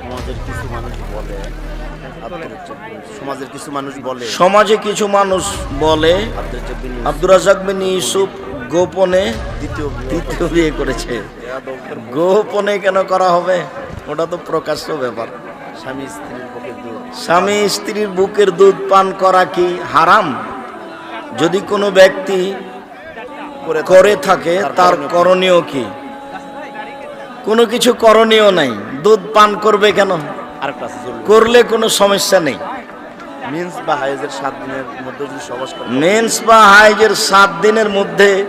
সমাজের কিছু মানুষ বলে সমাজের কিছু মানুষ বলে। সমাজে কিছু মানুষ বলে আব্দুর রাজাক বিন ইউসুফ। গোপনে দ্বিতীয় দ্বিতীয় বিয়ে করেছে। গোপনে কেন করা হবে? ওটা তো প্রকাশ্য ব্যাপার। স্বামী স্ত্রীর স্বামী স্ত্রীর বুকের দুধ পান করা কি হারাম? যদি কোনো ব্যক্তি করে থাকে তার করণীয় কি? কোনো কিছু করণীয় নাই। দুধ পান করবে কেন? আরেকটা করলে কোনো সমস্যা নেই। মিন্স বা হাইজের সাত দিনের মধ্যে যদি সবাস মেন্স বা হাইজের সাত দিনের মধ্যে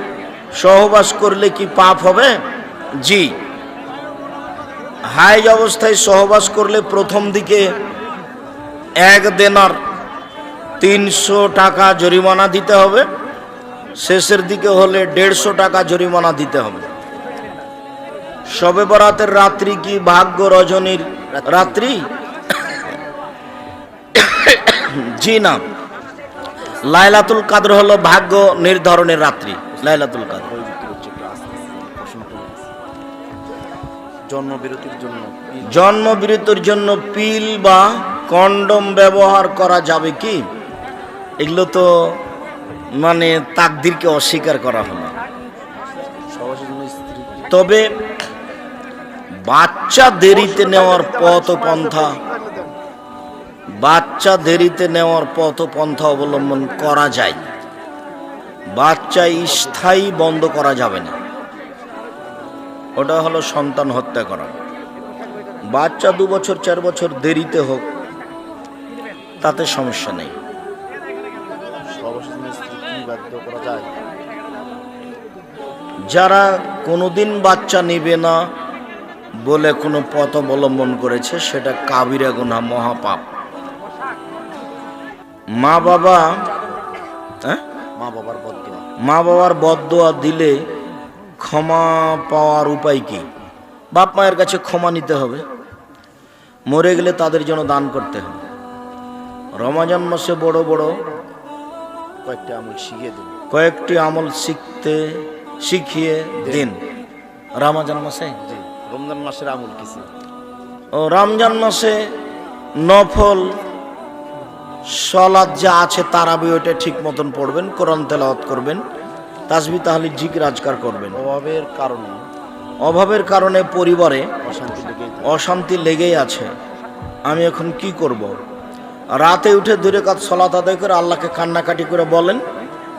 সহবাস করলে কি পাপ হবে? জি। হাইজ অবস্থায় সহবাস করলে প্রথম দিকে এক দেনার তিনশো টাকা জরিমানা দিতে হবে। শেষের দিকে হলে দেড়শো টাকা জরিমানা দিতে হবে। শবে বরাতের রাত্রি কি ভাগ্য রজনীর রাত্রি? জি না। লাইলাতুল কাদর হলো ভাগ্য নির্ধারণের রাত্রি। লাইলাতুল কাদর। জন্মবিরতির জন্য জন্মবিরতির জন্য পিল বা কন্ডম ব্যবহার করা যাবে কি? এগুলো তো মানে তাকদিরকে অস্বীকার করা হলো। তবে বাচ্চা দেরিতে নেওয়ার পথ পন্থা। বাচ্চা দেরিতে নেওয়ার পথ পন্থা অবলম্বন করা যায়। বাচ্চা স্থায়ী বন্ধ করা যাবে না। ওটা হলো সন্তান হত্যা করা। বাচ্চা দু বছর, চার বছর দেরিতে হোক, তাতে সমস্যা নেই। যারা কোনোদিন বাচ্চা নিবে না বলে কোনো পথ অবলম্বন করেছে সেটা কাবিরা গুনা মহাপাপ। মা বাবা হ্যাঁ? মা বাবার বদ্ধ মা বাবার বদদোয়া দিলে ক্ষমা পাওয়ার উপায় কি? বাপ মায়ের কাছে ক্ষমা নিতে হবে। মরে গেলে তাদের জন্য দান করতে হবে। রমাজান মাসে বড় বড় কয়েকটি আমল শিখিয়ে দেব কয়েকটি আমল শিখতে শিখিয়ে দিন। রামাজান মাসে? রমজান মাসের আমল কিছু ও রমজান মাসে নফল সলাদ যা আছে তারাবি ওইটা ঠিক মতন পড়বেন কোরআন তেলাওয়াত করবেন তাসবি তাহলে জিক রাজকার করবেন। অভাবের কারণে। অভাবের কারণে পরিবারে অশান্তি লেগেই অশান্তি লেগেই আছে। আমি এখন কি করব। রাতে উঠে দূরে কাজ সলাত আদায় করে আল্লাহকে কান্নাকাটি করে বলেন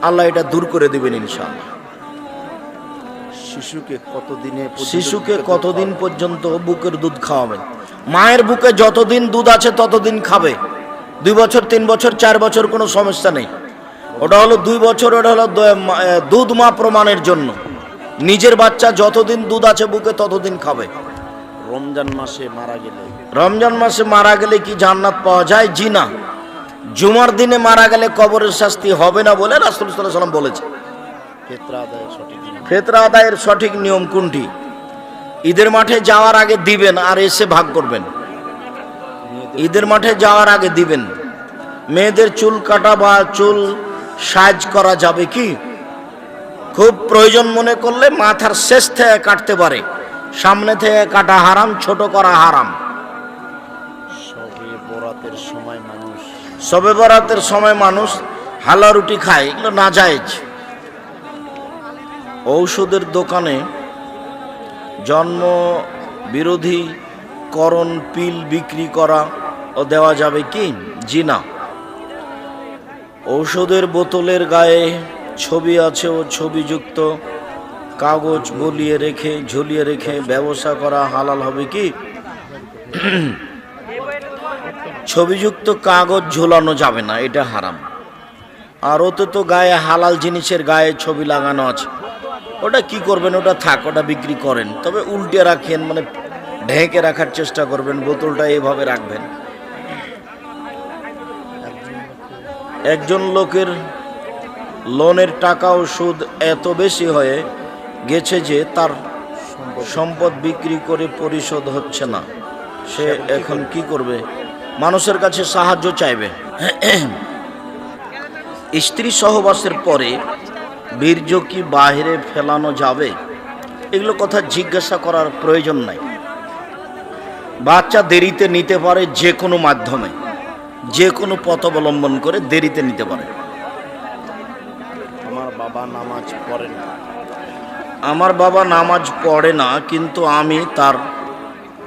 আল্লাহ এটা দূর করে দেবেন ইনশাআল্লাহ। শিশুকে কতদিনে শিশুকে কতদিন? পর্যন্ত বুকের দুধ খাওয়াবেন মায়ের বুকে যতদিন দুধ আছে ততদিন খাবে। দুই বছর তিন বছর চার বছর কোনো সমস্যা নেই। ওটা হলো দুই বছর ওটা হলো দুধ মা প্রমাণের জন্য। নিজের বাচ্চা যতদিন দুধ আছে বুকে ততদিন খাবে। রমজান মাসে মারা গেলে? রমজান মাসে মারা গেলে কি জান্নাত পাওয়া যায়? জি না। জুমার দিনে মারা গেলে কবরের শাস্তি হবে না বলে রাসুল সাল্লাহ সাল্লাম বলেছে ফেতরা আদায়ের সঠিক। ফেতরা আদায়ের সঠিক নিয়ম কোনটি? ঈদের মাঠে যাওয়ার আগে দিবেন আর এসে ভাগ করবেন। ঈদের মাঠে যাওয়ার আগে দিবেন। মেয়েদের চুল কাটা বা চুল সাজ করা যাবে কি? খুব প্রয়োজন মনে করলে মাথার শেষ থেকে কাটতে পারে। সামনে থেকে কাটা হারাম ছোট করা হারাম। সবে বরাতের সময় মানুষ সবে বরাতের সময় মানুষ হালা রুটি খায় এগুলো না জায়েজ ঔষধের দোকানে জন্ম বিরোধী করণ পিল বিক্রি করা ও দেওয়া যাবে কি? জি না। ঔষধের বোতলের গায়ে ছবি আছে ও ছবিযুক্ত। কাগজ বলিয়ে রেখে, ঝুলিয়ে রেখে ব্যবসা করা হালাল হবে কি? ছবিযুক্ত কাগজ ঝোলানো যাবে না, এটা হারাম। আর ওতে তো গায়ে হালাল জিনিসের গায়ে ছবি লাগানো আছে। ওটা কি করবেন ওটা থাক ওটা বিক্রি করেন। তবে উল্টে রাখেন মানে ঢেকে রাখার চেষ্টা করবেন বোতলটা এইভাবে রাখবেন। একজন লোকের লোনের টাকা ও সুদ এত বেশি হয়ে গেছে যে তার সম্পদ বিক্রি করে পরিশোধ হচ্ছে না। সে এখন কি করবে? মানুষের কাছে সাহায্য চাইবে। স্ত্রী সহবাসের পরে বীর্য কি বাহিরে ফেলানো যাবে? এগুলো কথা জিজ্ঞাসা করার প্রয়োজন নাই। বাচ্চা দেরিতে নিতে পারে যে কোনো মাধ্যমে যে কোনো পথ অবলম্বন করে দেরিতে নিতে পারে। আমার বাবা নামাজ পড়ে না। আমার বাবা নামাজ পড়ে না কিন্তু আমি তার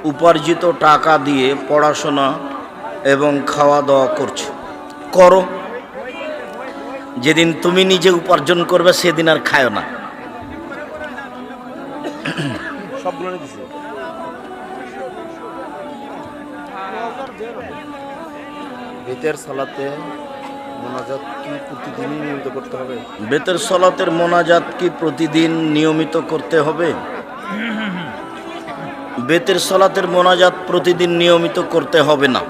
উপার্জিত টাকা দিয়ে পড়াশোনা এবং খাওয়া দাওয়া করছি। করো। যেদিন তুমি নিজে উপার্জন করবে সেদিন আর খায় না। সবগুলো নিয়ে দিছি। বেতের সালাতে মোনাজাত কি প্রতিদিনই নিয়মিত করতে হবে? বেতের সলাতের মোনাজাত কি প্রতিদিন নিয়মিত করতে হবে? বেতের সলাতের মোনাজাত প্রতিদিন নিয়মিত করতে হবে না।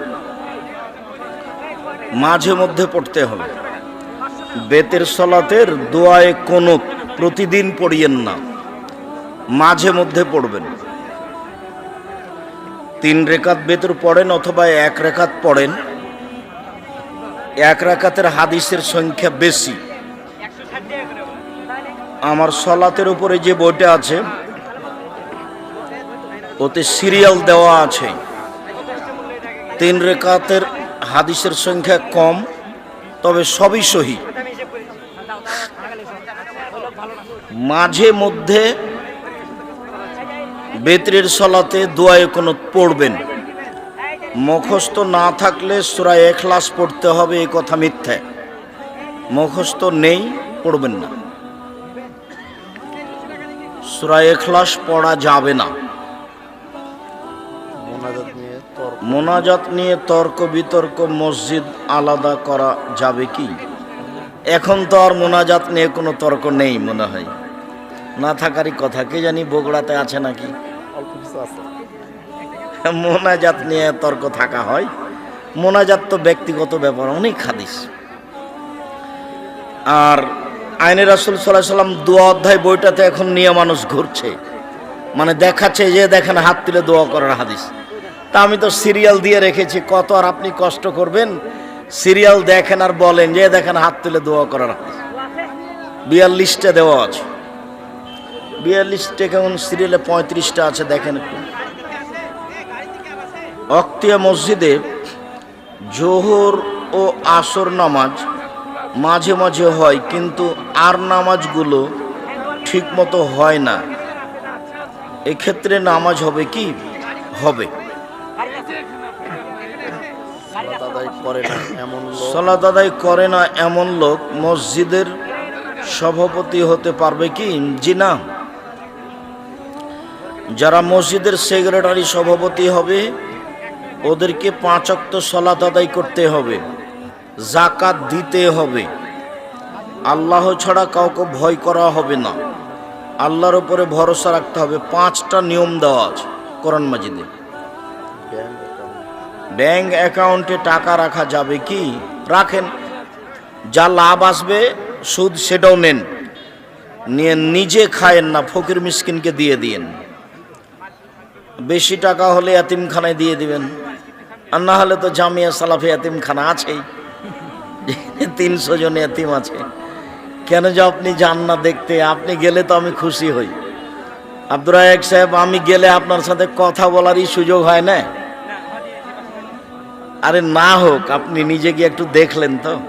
মাঝে মধ্যে পড়তে হবে। বেতের সলাতের দোয়ায় কোনো প্রতিদিন পড়িয়েন না, মাঝে মধ্যে পড়বেন। তিন রেখাত বেতর পড়েন অথবা এক রেখাত পড়েন। এক রেখাতের হাদিসের সংখ্যা বেশি। আমার সলাতের উপরে যে বইটা আছে, ওতে সিরিয়াল দেওয়া আছে। তিন রেখাতের হাদিসের সংখ্যা কম, তবে সবই সহি। মাঝে মধ্যে বেতরের সলাতে দোয়ায় কোনো পড়বেন। মুখস্থ না থাকলে সুরা এখলাস পড়তে হবে এই কথা মিথ্যে। মুখস্থ নেই পড়বেন না। সুরা এখলাস পড়া যাবে না। মোনাজাত নিয়ে তর্ক বিতর্ক মসজিদ আলাদা করা যাবে কি? এখন তো আর মোনাজাত নিয়ে কোনো তর্ক নেই মনে হয়। না থাকারই কথা, কে জানি বগুড়াতে আছে নাকি? মোনাজাত নিয়ে তর্ক থাকা হয়। মোনাজাত তো ব্যক্তিগত ব্যাপার, অনেক হাদিস। আর আইনের রাসুল সাল্লাহ সাল্লাম দোয়া অধ্যায় বইটাতে এখন নিয়ে মানুষ ঘুরছে। মানে দেখাচ্ছে যে দেখেন হাত তুলে দোয়া করার হাদিস। তা আমি তো সিরিয়াল দিয়ে রেখেছি, কত আর আপনি কষ্ট করবেন? সিরিয়াল দেখেন আর বলেন যে দেখেন হাত তুলে দোয়া করার হাদিস। বিয়াল্লিশটা দেওয়া আছে। বিয়াল্লিশটা কেমন সিরিয়ালে পঁয়ত্রিশটা আছে দেখেন একটু। অক্তিয়া মসজিদে জোহর ও আসর নামাজ মাঝে মাঝে হয় কিন্তু আর নামাজগুলো ঠিকমতো হয় না। এক্ষেত্রে নামাজ হবে কি? হবে। সালাত আদায় করে না এমন লোক। আদায় করে না এমন লোক মসজিদের সভাপতি হতে পারবে কি? জি না। যারা মসজিদের সেক্রেটারি সভাপতি হবে, ওদেরকে পাঁচ অক্ত সলাত আদায় করতে হবে জাকাত দিতে হবে। আল্লাহ ছাড়া কাউকে ভয় করা হবে না। আল্লাহর উপরে ভরসা রাখতে হবে। পাঁচটা নিয়ম দেওয়া আছে কোরআন মাজিদে। ব্যাংক অ্যাকাউন্টে টাকা রাখা যাবে কি? রাখেন। যা লাভ আসবে, সুদ সেটাও নেন। নিয়ে নিজে খায়েন না, ফকির মিসকিনকে দিয়ে দিয়েন। বেশি টাকা হলে এতিমখানায় দিয়ে দিবেন। আর না হলে তো জামিয়া সালাফি এতিমখানা আছেই। তিনশো জন এতিম আছে। কেন যে আপনি যান না দেখতে? আপনি গেলে তো আমি খুশি হই। আব্দুর রায়েক সাহেব, আমি গেলে আপনার সাথে কথা বলারই সুযোগ হয় না? আরে না হোক, আপনি নিজে গিয়ে একটু দেখলেন তো।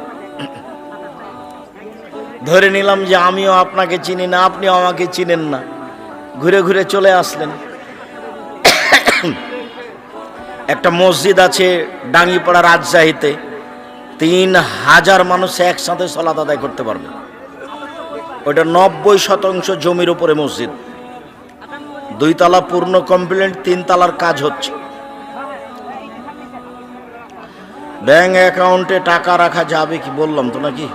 ধরে নিলাম যে আমিও আপনাকে চিনি না, আপনিও আমাকে চিনেন না। ঘুরে ঘুরে চলে আসলেন। একটা মসজিদ আছে ডাঙ্গিপাড়া রাজশাহীতে। তিন হাজার মানুষ একসাথে সলাত আদায় করতে পারবে। ওইটা নব্বই শতাংশ জমির উপরে মসজিদ। দুই তালা পূর্ণ কমপ্লিট তিন তালার কাজ হচ্ছে। ব্যাংক অ্যাকাউন্টে টাকা রাখা যাবে কি বললাম তো নাকি?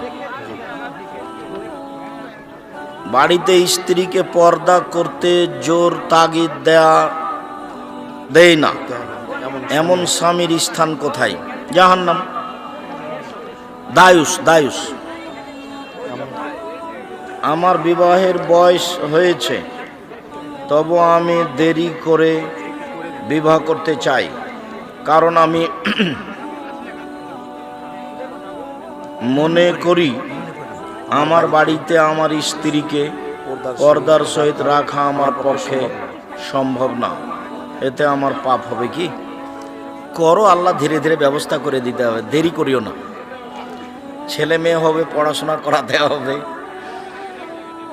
বাড়িতে স্ত্রীকে পর্দা করতে জোর তাগিদ দেয়া দেয় না। এমন স্বামীর স্থান কোথায়? জাহান্নাম। দায়ুস দায়ুস। আমার বিবাহের বয়স হয়েছে তবু আমি দেরি করে বিবাহ করতে চাই কারণ আমি মনে করি আমার বাড়িতে আমার স্ত্রীকে পর্দার সহিত রাখা আমার পক্ষে সম্ভব না। এতে আমার পাপ হবে কি? করো আল্লাহ ধীরে ধীরে ব্যবস্থা করে দিতে হবে, দেরি করিও না। ছেলে মেয়ে হবে, পড়াশোনা করাতে হবে।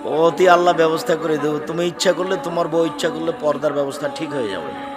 অতি আল্লাহ ব্যবস্থা করে দেবো। তুমি ইচ্ছা করলে, তোমার বউ ইচ্ছা করলে পর্দার ব্যবস্থা ঠিক হয়ে যাবে।